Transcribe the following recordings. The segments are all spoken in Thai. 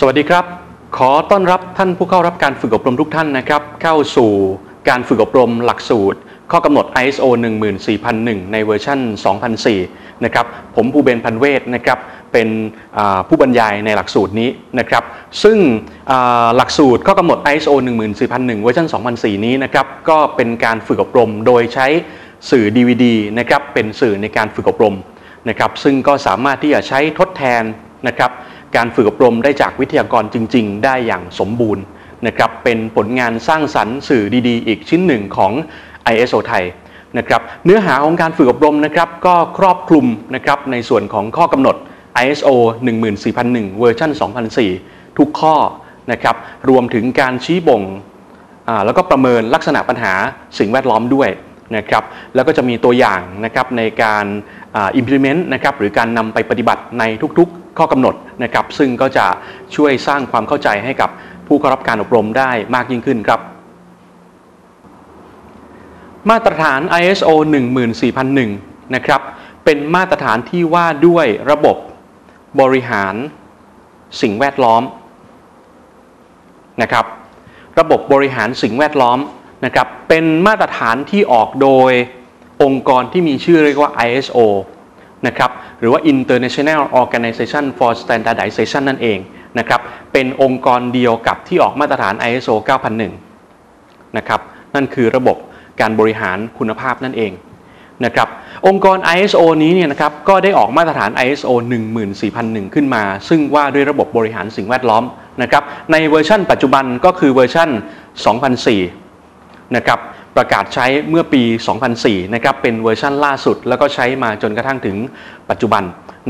สวัสดีครับ ขอต้อนรับท่านผู้เข้ารับการฝึกอบรมทุกท่านนะครับ เข้าสู่การฝึกอบรมหลักสูตร ข้อกำหนด ISO 14001 ในเวอร์ชัน2004 นะครับ ผมภูเบนพันเวศนะครับ เป็นผู้บรรยายในหลักสูตรนี้นะครับ ซึ่งหลักสูตรข้อกำหนด ISO 14001 เวอร์ชัน2004 นี้นะครับ ก็เป็นการฝึกอบรมโดยใช้สื่อ DVD นะครับ เป็นสื่อในการฝึกอบรมนะครับ ซึ่งก็สามารถที่จะใช้ทดแทนนะครับ การฝึกอบรมได้จากวิทยากรจริง ๆ ได้อย่างสมบูรณ์นะครับเป็นผลงานสร้างสรรค์สื่อดีๆ อีกชิ้นหนึ่งของ ISO ไทยนะครับเนื้อหาของการฝึกอบรมนะครับก็ครอบคลุมนะครับในส่วนของข้อกำหนด ISO 14001 เวอร์ชัน2004 ทุกข้อนะครับรวมถึงการชี้บ่งแล้วก็ประเมินลักษณะปัญหาสิ่งแวดล้อมด้วยนะครับแล้วก็จะมีตัวอย่างนะครับในการ implement นะครับหรือการนำไปปฏิบัติในทุกๆ ข้อกำหนดนะครับ ซึ่งก็จะช่วยสร้างความเข้าใจให้กับผู้เข้ารับการอบรมได้มากยิ่งขึ้นครับ มาตรฐาน ISO 14001 นะครับ เป็นมาตรฐานที่ว่าด้วยระบบบริหารสิ่งแวดล้อมนะครับ ระบบบริหารสิ่งแวดล้อมนะครับ เป็นมาตรฐานที่ออกโดยองค์กรที่มีชื่อเรียกว่า ISO นะครับหรือว่า International Organization for Standardization นั่นเองนะครับเป็นองค์กรเดียวกับที่ออกมาตรฐาน ISO 9001นะครับนั่นคือระบบการบริหารคุณภาพนั่นเองนะครับองค์กร ISO นี้เนี่ยนะครับก็ได้ออกมาตรฐาน ISO 14001 ขึ้นมา ซึ่งว่าด้วยระบบบริหารสิ่งแวดล้อมนะครับในเวอร์ชันปัจจุบันก็คือเวอร์ชัน2004นะครับ ประกาศใช้เมื่อปี 2004 นะครับ เป็นเวอร์ชั่นล่าสุด แล้วก็ใช้มาจนกระทั่งถึงปัจจุบัน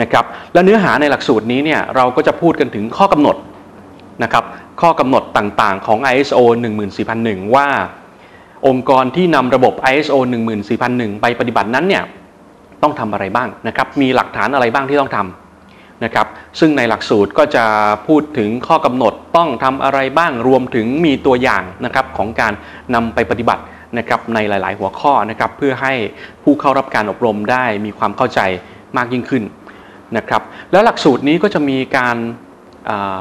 นะครับ และเนื้อหาในหลักสูตรนี้เนี่ยเราก็จะพูดกันถึงข้อกำหนดนะครับ ข้อกำหนดต่างๆของ ISO 14001 ว่า องค์กรที่นำระบบ ISO 14001 ไปปฏิบัตินั้นเนี่ยต้องทำอะไรบ้างนะครับ มีหลักฐานอะไรบ้างที่ต้องทำนะครับซึ่งในหลักสูตรก็จะพูดถึงข้อกำหนดต้องทำอะไรบ้างรวมถึงมีตัวอย่างนะครับของการนำไปปฏิบัติ นะครับในหลาย ๆ หัวข้อนะครับเพื่อให้ผู้เข้ารับการอบรมได้มีความเข้าใจมากยิ่งขึ้นนะครับแล้วหลักสูตรนี้ก็จะมีการ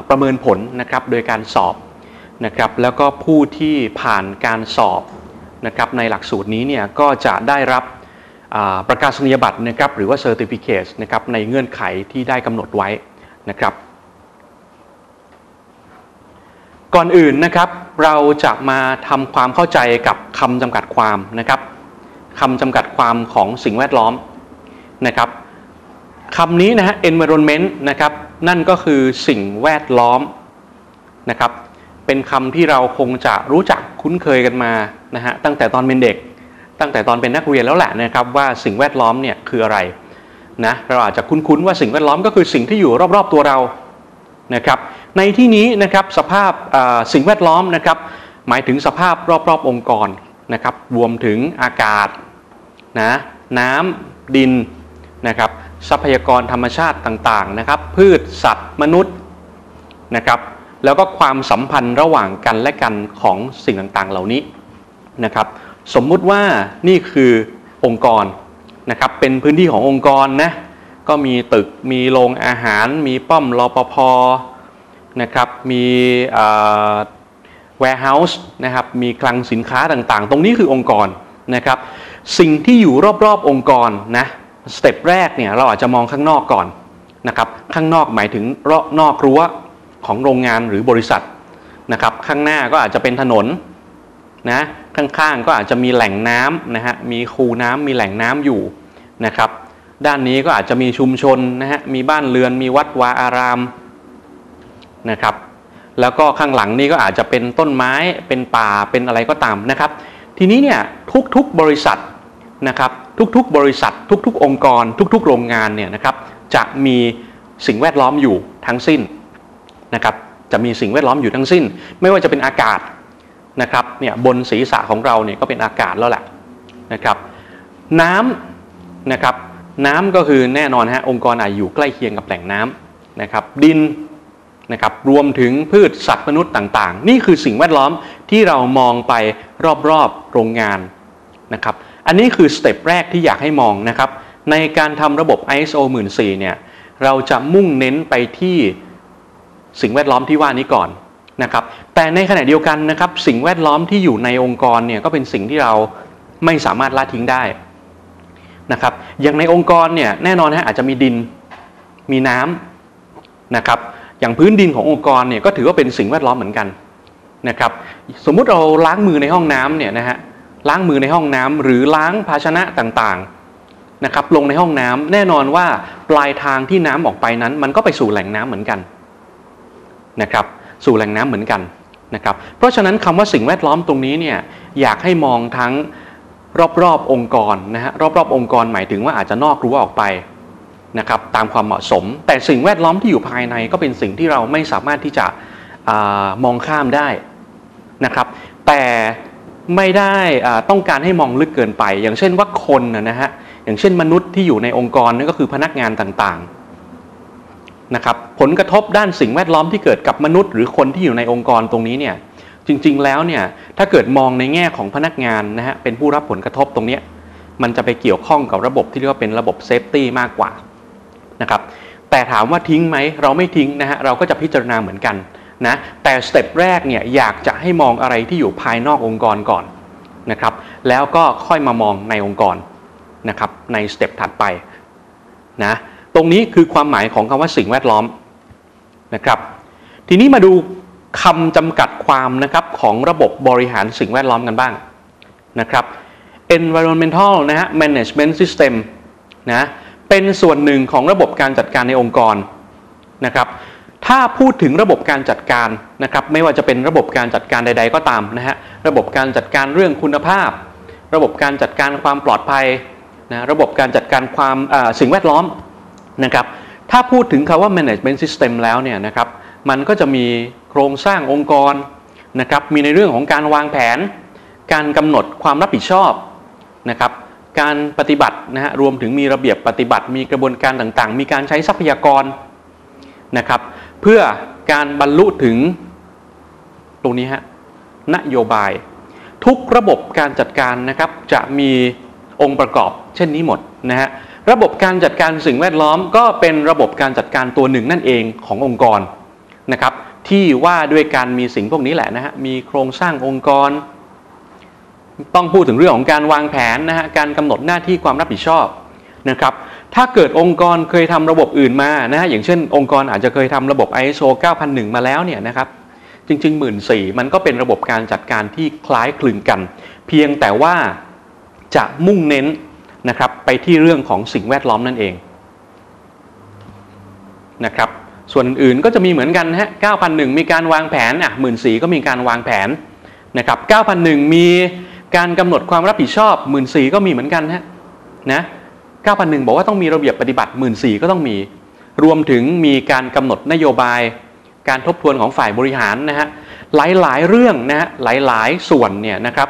ประเมินผลนะครับโดยการสอบนะครับแล้วก็ผู้ที่ผ่านการสอบนะครับในหลักสูตรนี้เนี่ยก็จะได้รับประกาศนียบัตรนะครับหรือว่า Certificate นะครับในเงื่อนไขที่ได้กำหนดไว้นะครับ ก่อนอื่นนะครับเราจะมาทำความเข้าใจกับคำจำกัดความนะครับคำจำกัดความของสิ่งแวดล้อมนะครับคำนี้นะฮะ environment นะครับนั่นก็คือสิ่งแวดล้อมนะครับเป็นคำที่เราคงจะรู้จักคุ้นเคยกันมานะฮะตั้งแต่ตอนเป็นเด็ก ตั้งแต่ตอนเป็นนักเรียนแล้วแหละนะครับว่าสิ่งแวดล้อมเนี่ยคืออะไรนะเราอาจจะคุ้นๆว่าสิ่งแวดล้อมก็คือสิ่งที่อยู่รอบๆตัวเรานะครับ ในที่นี้นะครับสภาพสิ่งแวดล้อมนะครับหมายถึงสภาพรอบๆองค์กรนะครับรวมถึงอากาศนะน้ำดินนะครับทรัพยากรธรรมชาติต่างๆนะครับพืชสัตว์มนุษย์นะครับแล้วก็ความสัมพันธ์ระหว่างกันและกันของสิ่งต่างๆเหล่านี้นะครับสมมุติว่านี่คือองค์กรนะครับเป็นพื้นที่ขององค์กรนะก็มีตึกมีโรงอาหาร มีป้อมรอปภ นะครับมี warehouse นะครับมีคลังสินค้าต่างๆ ตรงนี้คือองค์กรนะครับสิ่งที่อยู่รอบๆองค์กรนะสเต็ปแรกเนี่ยเราอาจจะมองข้างนอกก่อนนะครับข้างนอกหมายถึงรอบนอกรั้วของโรงงานหรือบริษัทนะครับข้างหน้าก็อาจจะเป็นถนนนะข้างๆก็อาจจะมีแหล่งน้ำนะฮะมีคูน้ำมีแหล่งน้ำอยู่นะครับด้านนี้ก็อาจจะมีชุมชนนะฮะมีบ้านเรือนมีวัดวาอาราม นะครับ แล้วก็ข้างหลังนี่ก็อาจจะเป็นต้นไม้เป็นป่าเป็นอะไรก็ตามนะครับ ทีนี้เนี่ยทุกๆบริษัทนะครับทุกๆ บริษัท ทุกๆ องค์กร ทุกๆ โรงงานเนี่ยนะครับจะมีสิ่งแวดล้อมอยู่ทั้งสิ้นนะครับจะมีสิ่งแวดล้อมอยู่ทั้งสิ้น ไม่ว่าจะเป็นอากาศนะครับเนี่ยบนศีรษะของเราเนี่ยก็เป็นอากาศแล้วแหละนะครับน้ำนะครับน้ำก็คือแน่นอนฮะองค์กรอาจอยู่ใกล้เคียงกับแหล่งน้ำนะครับดิน นะครับรวมถึงพืชสัตว์มนุษย์ต่างๆ นี่คือสิ่งแวดล้อมที่เรามองไปรอบๆโรงงานนะครับอันนี้คือสเต็ปแรกที่อยากให้มองนะครับในการทำระบบ ISO 14000เนี่ยเราจะมุ่งเน้นไปที่สิ่งแวดล้อมที่ว่านี้ก่อนนะครับแต่ในขณะเดียวกันนะครับสิ่งแวดล้อมที่อยู่ในองค์กรเนี่ยก็เป็นสิ่งที่เราไม่สามารถละทิ้งได้นะครับอย่างในองค์กรเนี่ยแน่นอนฮะอาจจะมีดินมีน้ำนะครับ อย่างพื้นดินขององค์กรเนี่ยก็ถือว่าเป็นสิ่งแวดล้อมเหมือนกันนะครับ สมมุติเราล้างมือในห้องน้ำเนี่ยนะฮะล้างมือในห้องน้ำหรือล้างภาชนะต่างๆนะครับ ลงในห้องน้ำแน่นอนว่าปลายทางที่น้ำออกไปนั้น มันก็ไปสู่แหล่งน้ำเหมือนกันนะครับ สู่แหล่งน้ำเหมือนกันนะครับ เพราะฉะนั้นคำว่าสิ่งแวดล้อมตรงนี้เนี่ยอยากให้มองทั้งรอบๆองค์กรนะฮะรอบๆองค์กรหมายถึงว่าอาจจะนอกรั้วออกไป นะครับตามความเหมาะสม แต่สิ่งแวดล้อมที่อยู่ภายในก็เป็นสิ่งที่เราไม่สามารถที่จะอมองข้ามได้นะครับ แต่ไม่ได้ต้องการให้มองลึกเกินไป อย่างเช่นว่าคนนะฮะอย่างเช่นมนุษย์ที่อยู่ในองค์กรนั่นก็คือพนักงานต่างๆนะครับผลกระทบด้านสิ่งแวดล้อมที่เกิดกับมนุษย์ หรือคนที่อยู่ในองค์กรตรงนี้เนี่ยจริงๆแล้วเนี่ยถ้าเกิดมองในแง่ของพนักงานนะฮะเป็นผู้รับผลกระทบตรงนี้มันจะไปเกี่ยวข้องกับระบบที่เรียกว่าเป็นระบบเซฟตี้มากกว่า นะครับแต่ถามว่าทิ้งไหมเราไม่ทิ้งนะฮะเราก็จะพิจารณาเหมือนกันนะแต่สเต็ปแรกเนี่ยอยากจะให้มองอะไรที่อยู่ภายนอกองค์กรก่อนนะครับแล้วก็ค่อยมามองในองค์กรนะครับในสเต็ปถัดไปนะตรงนี้คือความหมายของคำว่าสิ่งแวดล้อมนะครับทีนี้มาดูคำจำกัดความนะครับของระบบบริหารสิ่งแวดล้อมกันบ้างนะครับ environmental นะฮะ management system นะ เป็นส่วนหนึ่งของระบบการจัดการในองค์กรนะครับ ถ้าพูดถึงระบบการจัดการนะครับ ไม่ว่าจะเป็นระบบการจัดการใด ๆ ก็ตามนะฮะระบบการจัดการเรื่องคุณภาพ ระบบการจัดการความปลอดภัยนะระบบการจัดการความสิ่งแวดล้อมนะครับ ถ้าพูดถึงคาว่า management system แล้วเนี่ยนะครับมันก็จะมีโครงสร้างองค์กรนะครับ มีในเรื่องของการวางแผน การกำหนดความรับผิดชอบนะครับ การปฏิบัตินะฮะรวมถึงมีระเบียบปฏิบัติ มีกระบวนการต่างๆ มีการใช้ทรัพยากรนะครับเพื่อการบรรลุถึงตรงนี้ฮะนโยบาย ทุกระบบการจัดการนะครับจะมีองค์ประกอบ เช่นนี้หมดนะฮะระบบการจัดการสิ่งแวดล้อม ก็เป็นระบบการจัดการตัวหนึ่งนั่นเองขององค์กรนะครับที่ว่าด้วยการมีสิ่งพวกนี้แหละนะฮะมีโครงสร้างองค์กร ต้องพูดถึงเรื่องของการวางแผนนะฮะการกำหนดหน้าที่ความรับผิดชอบนะครับถ้าเกิดองค์กรเคยทำระบบอื่นมานะฮะอย่างเช่น องค์กรอาจจะเคยทำระบบ ISO 9001 มาแล้วเนี่ยนะครับจริงๆ 1 4ื่นมันก็เป็นระบบการจัดการที่คล้ายคลึงกัน เพียงแต่ว่าจะมุ่งเน้นนะครับไปที่เรื่องของสิ่งแวดล้อมนั่นเองนะครับส่วนอื่นก็จะมีเหมือนกันฮะ9,001 มีการวางแผนอะ14,000ก็มีการวางแผนนะครับ9,001 มี การกำหนดความรับผิดชอบ14,000ก็มีเหมือนกันฮะนะ9,001บอกว่าต้องมีระเบียบปฏิบัติ14,000ก็ต้องมี รวมถึงมีการกำหนดนโยบาย การทบทวนของฝ่ายบริหารนะฮะหลายๆเรื่องนะฮะหลายๆส่วนเนี่ยนะครับ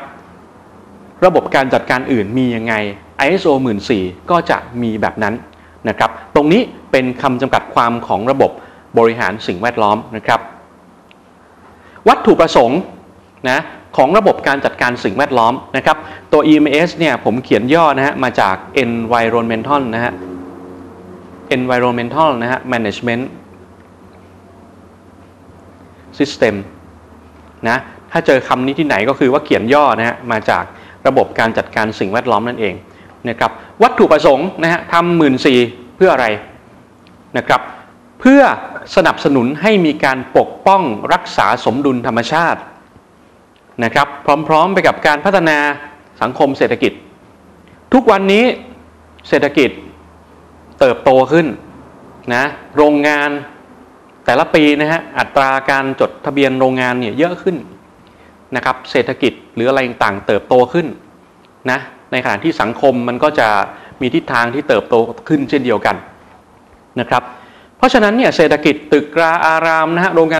ระบบการจัดการอื่นมียังไง ISO 14,000ก็จะมีแบบนั้นนะครับตรงนี้เป็นคำจำกัดความของระบบบริหารสิ่งแวดล้อมนะครับ วัตถุประสงค์นะ ของระบบการจัดการสิ่งแวดล้อมนะครับ ตัว EMS เนี่ยผมเขียนย่อนะฮะมาจาก environmental นะฮะ environmental นะฮะ management system นะถ้าเจอคำนี้ที่ไหนก็คือว่าเขียนย่อนะฮะมาจากระบบการจัดการสิ่งแวดล้อมนั่นเองนะครับวัตถุประสงค์นะฮะทำหมื่นสี่เพื่ออะไรนะครับเพื่อสนับสนุนให้มีการปกป้องรักษาสมดุลธรรมชาติ นะครับพร้อมๆไปกับการพัฒนาสังคมเศรษฐกิจ ทุกวันนี้เศรษฐกิจเติบโตขึ้นนะโรงงานแต่ละปีนะฮะอัตราการจดทะเบียนโรงงานเนี่ยเยอะขึ้นนะครับเศรษฐกิจหรืออะไรต่างเติบโตขึ้นนะในขณะที่สังคมมันก็จะมีทิศทางที่เติบโตขึ้นเช่นเดียวกันนะครับเพราะฉะนั้นเนี่ยเศรษฐกิจตึกราอารามนะฮะโรงงาน